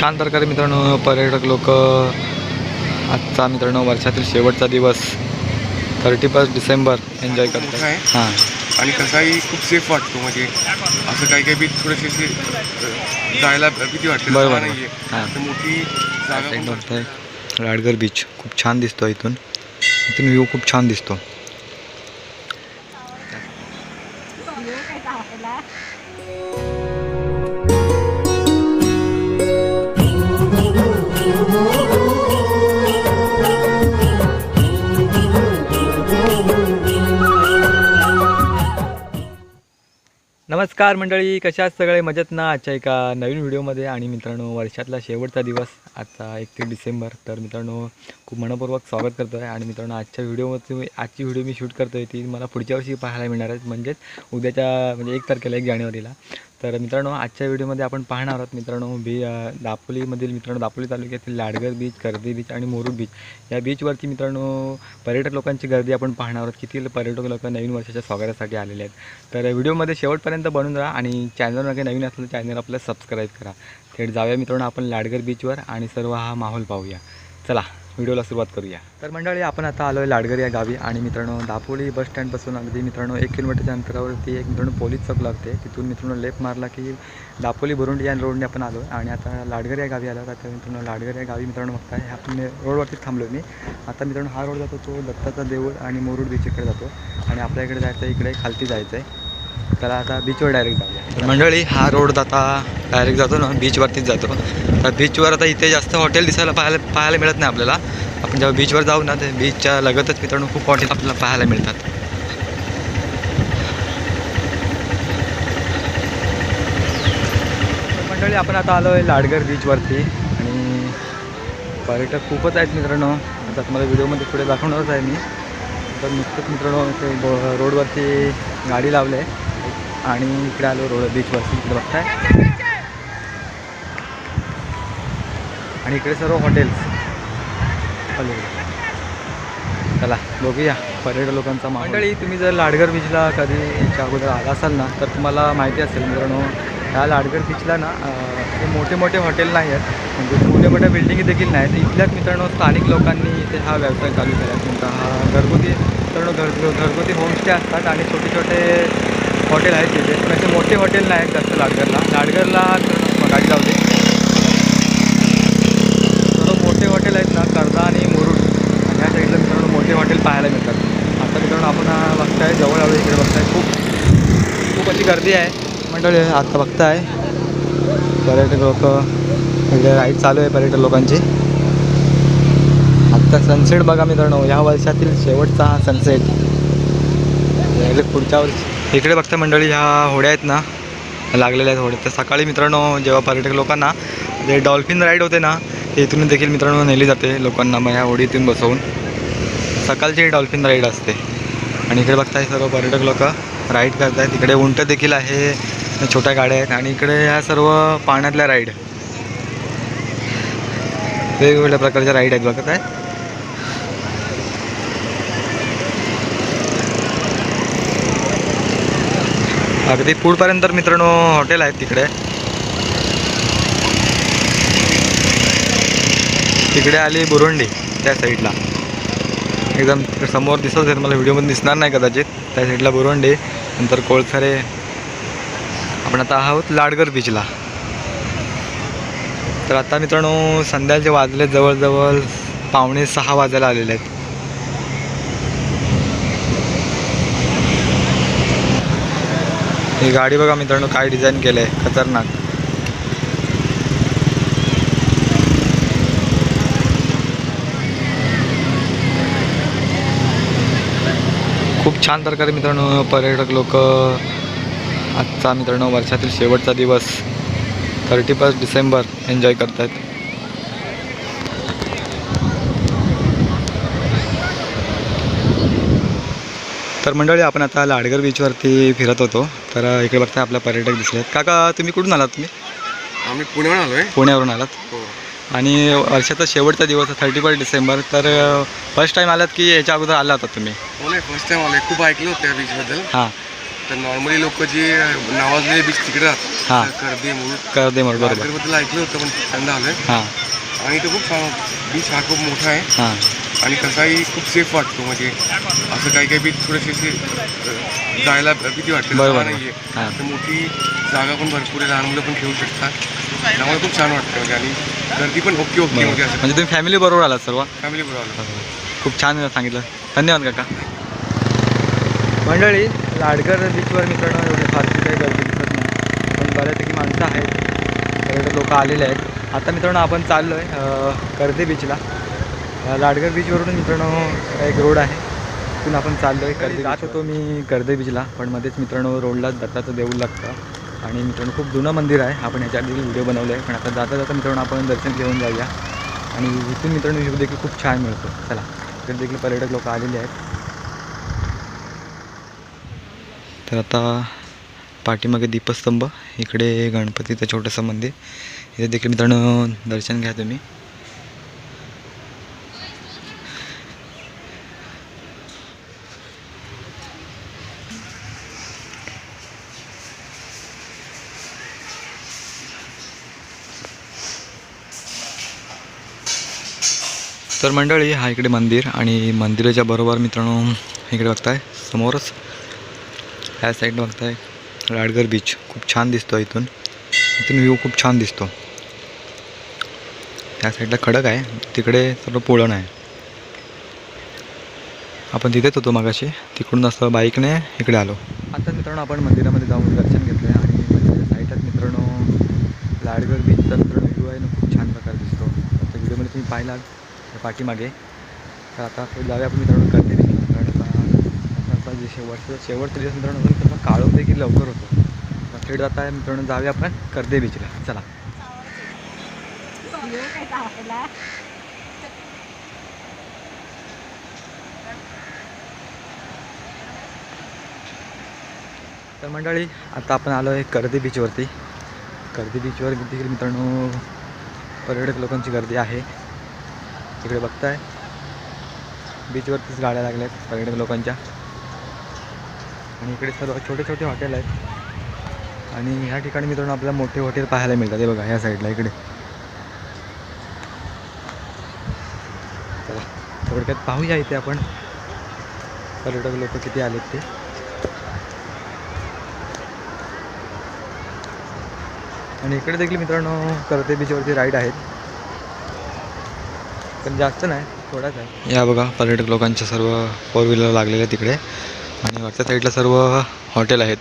छान प्रकारे मित्रांनो पर्यटक लोक आजचा मित्रांनो वर्षातील शेवटचा दिवस थर्टी फर्स्ट डिसेंबर एन्जॉय करतात. आहे. हां. आणि कसाही खूप सेफ वाटतो म्हणजे असं काही काही बीच थोडेसे असे जायला भीती वाटते बरोबर. जागा नाहीये हां. तर मोठी जागा बघताय राडगर बीच खूप छान दिसतो इथून. इथून व्ह्यू खूप छान दिसतो. नमस्कार मंडळी कशा सगळे? मजेत ना? आजच्या एका नवीन व्हिडिओमध्ये आणि मित्रांनो वर्षातला शेवटचा दिवस आजचा एकतीस डिसेंबर. तर मित्रांनो खूप मनपूर्वक स्वागत करतो आहे आणि मित्रांनो आजच्या व्हिडिओमध्ये आजची व्हिडिओ मी शूट करतो आहे ती मला पुढच्या वर्षी पाहायला मिळणार आहे. म्हणजेच उद्याच्या म्हणजे एक तारखेला एक जानेवारीला. तर मित्रांनो आजच्या व्हिडिओमध्ये आपण पाहणार आहोत मित्रांनो बी दापोलीमधील मित्रांनो दापोली तालुक्यातील लाडगर बीच कर्दी बीच आणि मोरू बीच या बीचवरती मित्रांनो पर्यटक लोकांची गर्दी आपण पाहणार आहोत. किती पर्यटक लोक नवीन वर्षाच्या स्वागतासाठी आलेले आहेत. तर व्हिडिओमध्ये शेवटपर्यंत बनून राहा आणि चॅनलवर काही नवीन असलं तर चॅनल आपलं सबस्क्राईब करा. थेट जाऊया मित्रांनो आपण लाडगर बीचवर आणि सर्व हा माहोल पाहूया. चला. व्हिडिओला सुरुवात करूया. तर मंडळी आपण आता आलो आहे लाडगर या गावी आणि मित्रांनो दापोली बस स्टँडपासून अगदी मित्रांनो एक किलोमीटरच्या अंतरावरती एक मित्रांनो पोलीस चौक लागते. तिथून मित्रांनो लेफ्ट मारला की दापोली भरुंडी या रोडने आपण आलो आणि आता लाडगर या गावी आलो आता मित्रांनो लाडगर या गावी मित्रांनो बघताय ह्या आपण रोडवरतीच थांबलो मी. आता मित्रांनो हा रोड जातो तो दत्ताचा देऊळ आणि मोरुड बीच इकडे जातो. आणि आपल्या इकडे जायचं आहे इकडे खालती जायचं आहे त्याला आता बीचवर डायरेक्ट जाऊया. तर मंडळी हा रोड आता डायरेक्ट जातो ना बीचवरतीच जातो. बीचवर आता इथे जास्त हॉटेल दिसायला पाहायला पाहायला मिळत नाही आपल्याला. आपण जेव्हा बीचवर जाऊ ना ते बीचच्या लगतच मित्रांनो खूप हॉटेल आपल्याला पाहायला मिळतात. मंडळी आपण आता आलो आहे लाडगर बीचवरती आणि पर्यटक खूपच आहेत मित्रांनो. आता तुम्हाला व्हिडिओमध्ये पुढे दाखवणारच आहे मी. तर नुकतंच मित्रांनो ते रोडवरती गाडी लावले आहे. आणि इकडे आलो रोड बीचवरती इकडे बघताय? आणि इकडे सर्व हॉटेल्स. चला बघूया. पर्यटक लोकांचा मंडळी तुम्ही जर लाडगर बीचला कधी याच्या अगोदर आला असाल ना तर तुम्हाला माहिती असेल मित्रांनो ह्या लाडगर बीचला ना हे मोठे मोठे हॉटेल नाही आहेत. म्हणजे मोठ्या मोठ्या बिल्डिंगी देखील नाहीत इथल्याच मित्रांनो स्थानिक लोकांनी इथे हा व्यवसाय चालू केला आहे. तुमचा हा घरगुती मित्रांनो घर घरगुती होमस्टे असतात आणि छोटे छोटे हॉटेल आहेत. तिथे पण असे मोठे हॉटेल नाही आहेत जास्त लाडगरला लाडगरला गाडी लावते सर्व मोठे हॉटेल आहेत ना कर्दा आणि मुरुड आणि या साईडला मित्रांनो मोठे हॉटेल पाहायला मिळतात. आता मित्रांनो आपण बघताय जवळ आलो इकडे बघताय. खूप खूप अशी गर्दी आहे. मंडळी आता बघताय. पर्यटक लोक इकडे राईड चालू आहे पर्यटक लोकांची. आत्ता सनसेट बघा मित्रांनो या वर्षातील शेवटचा हा सनसेट पुढच्या वर्षी. इकडे बघता मंडळी ह्या होड्या आहेत ना लागलेल्या आहेत होड्या. तर सकाळी मित्रांनो जेव्हा पर्यटक लोकांना जे डॉल्फिन राईड होते ना ते इथून देखील मित्रांनो नेली जाते लोकांना मग ह्या होडीतून बसवून. सकाळची डॉल्फिन राईड असते. आणि इकडे बघताय सर्व पर्यटक लोक राईड करत आहेत इकडे उंट देखील आहे छोट्या गाड्या आहेत आणि इकडे ह्या सर्व पाण्यातल्या राईड. वेगवेगळ्या प्रकारच्या राईड आहेत बघत आहे अगदी पुढपर्यंत तर मित्रांनो हॉटेल आहेत तिकडे. तिकडे आली बुरुंडी त्या साईडला. एकदम समोर दिसत आहेत मला व्हिडिओमध्ये दिसणार नाही कदाचित. त्या साईडला बुरुंडी नंतर कोळसरे. आपण आता आहोत लाडगर बीचला तर आता मित्रांनो संध्याचे वाजले जवळजवळ पावणे सहा वाजायला आलेले आहेत. ही गाडी बघा मित्रांनो काय डिझाईन केलं आहे खतरनाक. खूप छान प्रकारे मित्रांनो पर्यटक लोक आजचा मित्रांनो वर्षातील शेवटचा दिवस थर्टी फर्स्ट डिसेंबर एन्जॉय करत आहेत तर मंडळी आपण आता लाडगर बीचवरती फिरत होतो. तर इकडे बघता आपला पर्यटक दिसले आहेत काका तुम्ही कुठून आलात तुम्ही? आम्ही पुण्याहून आलोय. पुण्यावरून आलात. हो. आणि वर्षाचा शेवटचा दिवस थर्टी फर्स्ट डिसेंबर. तर फर्स्ट टाईम आलात की याच्या अगोदर आला होता तुम्ही? हो नाही फर्स्ट टाइम आलोय. खूप ऐकलं होतं त्या बीचबद्दल हां. तर नॉर्मली लोक जे नावाजलेले बीच तिकडे हां. कर्दे म्हणून. कर दे मला बरोबर. बद्दल ऐकलं होतं पण त्यांना आलं हां. आणि तो खूप छान बीच हा खूप मोठा आहे. हां. आणि कसाही खूप सेफ वाटतो. म्हणजे असं काही काही बीच थोडेसे जायला भीती वाटते. बरोबर. जागा नाहीये. हां. तर मोठी जागा पण भरपूर आहे. लहान मुलं पण खेळू शकतात. त्यामुळे खूप छान वाटतं. म्हणजे आणि गर्दी पण ओके ओके म्हणजे असं. म्हणजे तुम्ही फॅमिली बरोबर आलात सर्व? फॅमिली बरोबर आलं. खूप छान सांगितलं. धन्यवाद काका. मंडळी लाडकर बीचवर मित्रांनो एवढी फारशी काही गर्दी दिसत नाही. पण बऱ्यापैकी माणसं आहेत. पर्यटक लोक आलेले आहेत. आता मित्रांनो आपण चाललो आहे कर्दे बीचला अ, लाडकर बीचवरून मित्रांनो एक रोड आहे. तिथून आपण चाललो आहे कर्दे जात होतो मी कर्दे बीचला पण मध्येच मित्रांनो रोडला दत्ताचं देऊळ लागतं. आणि मित्रांनो खूप जुनं मंदिर आहे. आपण याच्या आधी व्हिडिओ बनवले आहे पण आता जाता जाता मित्रांनो आपण दर्शन घेऊन जाऊया. आणि इथून मित्रांनो व्ह्यू देखील खूप छान मिळतो. चला इकडे देखील पर्यटक लोक आलेले आहेत. तर आता पाठीमागे दीपस्तंभ इकडे गणपतीचं छोटंसं मंदिर. इथे देखील मित्रांनो दर्शन घ्या तुम्ही. तर मंडळी हा इकडे मंदिर आणि मंदिराच्या बरोबर मित्रांनो इकडे बघताय समोरच ह्या साईडनं बघताय राडगर बीच खूप छान दिसतो इथून. इथून व्ह्यू खूप छान दिसतो. त्या साईडला खडक आहे तिकडे सर्व पोळण आहे. आपण तिथेच होतो मगाशी तिकडून असं बाईकने इकडे आलो. आता मित्रांनो आपण मंदिरामध्ये जाऊन दर्शन घेतलं आहे आणि मंदिराच्या साईडलाच मित्रांनो लाडगर बीचचा मित्रांनो व्ह्यू आहे ना खूप छान प्रकारे दिसतो. त्या व्हिडिओमध्ये तुम्ही पाहिलात. पाठीमागे. तर आता पुढे जाऊया आपण मित्रांनो करते कारण आता आता जे शेवटचं शेवटचं दिवस मित्रांनो होईल तर मग देखील लवकर होतो. आता थेट जाता मित्रांनो जाऊया आपण कर्दे बीचला. चला. तर मंडळी आता आपण आलो आहे कर्दी बीचवरती. कर्दी बीचवर देखील मित्रांनो पर्यटक लोकांची गर्दी आहे. तिकडे बघताय. बीचवरतीच गाड्या लागल्या आहेत पर्यटक लोकांच्या. आणि इकडे सर्व छोटे छोटे हॉटेल आहेत. आणि ह्या ठिकाणी मित्रांनो आपल्याला मोठे हॉटेल पाहायला मिळतात. हे बघा ह्या साईडला इकडे. चला थोडक्यात पाहूया इथे आपण. पर्यटक लोक किती आलेत ते. आणि इकडे देखील मित्रांनो करते बीचवरती राईड आहेत. पण जास्त नाही थोडाच आहे. या बघा पर्यटक लोकांच्या सर्व फोर व्हीलर लागलेल्या तिकडे. आणि वरच्या साईडला सर्व हॉटेल आहेत.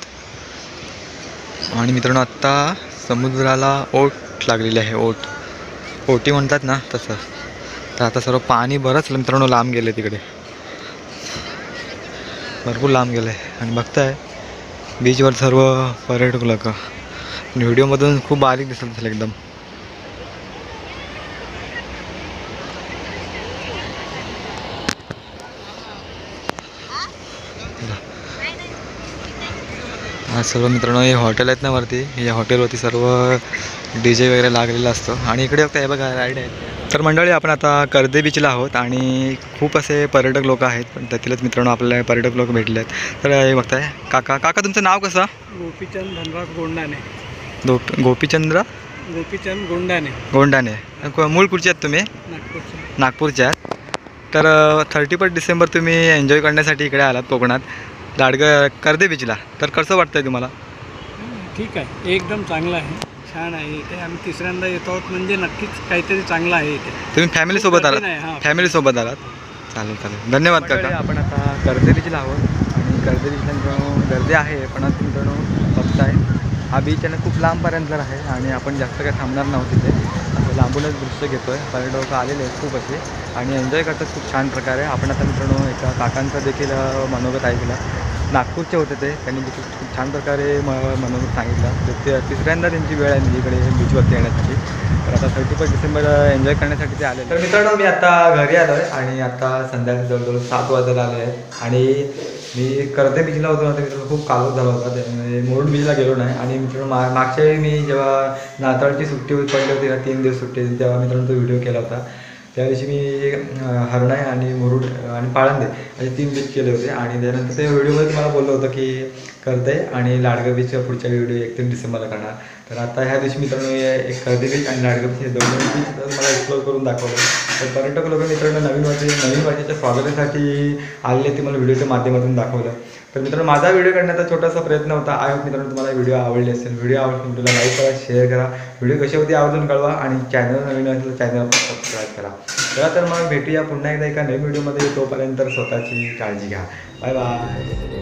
आणि मित्रांनो आत्ता समुद्राला ओट लागलेली आहे ओट. ओटी म्हणतात ना तसं. तर आता सर्व पाणी बरंच मित्रांनो लांब गेलं तिकडे. भरपूर लांब गेलं आहे आणि बघताय बीचवर सर्व पर्यटक लोक. आणि व्हिडिओमधून खूप बारीक दिसत असेल एकदम. हा सर्व मित्रांनो हे हॉटेल आहेत ना वरती. या हॉटेलवरती सर्व डी जे वगैरे लागलेलं असतं. आणि इकडे बघता हे बघा राईड आहे तर मंडळी आपण आता कर्दे बीचला आहोत आणि खूप असे पर्यटक लोक आहेत. पण त्यातीलच मित्रांनो आपल्याला पर्यटक लोक भेटले आहेत तर हे बघताय काका काका तुमचं नाव कसं? गोपीचंद धनराज गोंडाने. गो गोपीचंद्र? गोपीचंद गोंडाने. गोंडाने. मूळ कुठचे आहेत तुम्ही? नागपूरचे. नागपूरचे आहेत. तर थर्टी फर्स्ट डिसेंबर तुम्ही एन्जॉय करण्यासाठी इकडे आलात कोकणात. लाडगर कर्दे बीचला. तर कसं वाटतंय तुम्हाला? ठीक आहे. एकदम चांगलं आहे. छान आहे. इथे आम्ही तिसऱ्यांदा येतो आहोत म्हणजे नक्कीच काहीतरी चांगलं आहे इथे. तुम्ही फॅमिलीसोबत नाही, आलात? हां. फॅमिलीसोबत आलात? चालेल चालेल. धन्यवाद काका. आपण आता कर्दे बीचला आहोत. आणि कर्दे बीचला मित्रांनो गर्दी आहे पण आता मित्रांनो बघताय. हा बीच आहे ना खूप लांबपर्यंत आहे आणि आपण जास्त काही थांबणार नव्हतं तिथे. असं लांबूनच दृश्य घेतो आहे पर्यटक लोक आलेले आहेत खूप असे. आणि एन्जॉय करतात खूप छान प्रकारे. आपण आता मित्रांनो एका काकांचं देखील अ, मनोगत ऐकलं. नागपूरचे होते ते. त्यांनी खूप छान प्रकारे म मनोगत सांगितलं. तर ते तिसऱ्यांदा त्यांची वेळ आहे म्हणजे इकडे बीचवरती येण्यासाठी. तर आता थर्टी फर्स्ट डिसेंबर एन्जॉय करण्यासाठी ते आले तर मित्रांनो मी आता घरी आलो आहे आणि आता संध्याकाळी जवळजवळ सात वाजायला आले आहेत. आणि मी करते बीचला होतो ना तर मित्रांनो खूप कालोख झाला होता. त्यामुळे मुरुड बीचला गेलो नाही. आणि मित्रांनो मा मागच्या वेळी मी जेव्हा नाताळची सुट्टी पडली होती ना तीन दिवस सुट्टी होती तेव्हा मित्रांनो तो व्हिडिओ केला होता. त्या दिवशी मी अं, हरणाई आणि मुरुड आणि पाळंदे असे तीन बीच केले होते. आणि त्यानंतर ते व्हिडिओमध्ये तुम्हाला बोललो होतं की करते आणि लाडगा बीच पुढच्या व्हिडिओ एकतीस डिसेंबरला करणार. तर आता ह्या दिवशी मित्रांनो एक करते बीच आणि लाडगा बीच हे दोन बीच मला एक्सप्लोर करून दाखवलं. तर पर्यटक लोक मित्रांनो नवीन वर्ष नवीन वर्षाच्या स्वागतासाठी आलेले ते मला व्हिडिओच्या माध्यमातून दाखवलं. तर मित्रांनो माझा व्हिडिओ काढण्याचा छोटासा प्रयत्न होता. आय होप मित्रांनो तुम्हाला व्हिडिओ आवडले असेल. व्हिडिओ आवडला व्हिडिओला लाईक करा शेअर करा. व्हिडिओ कसे होते आवर्जून कळवा आणि चॅनल नवीन असेल तर चॅनल सबस्क्राईब करा. चला तर मग भेटूया पुन्हा एकदा एका नवीन व्हिडिओमध्ये. तोपर्यंत स्वतःची काळजी घ्या. Bye bye.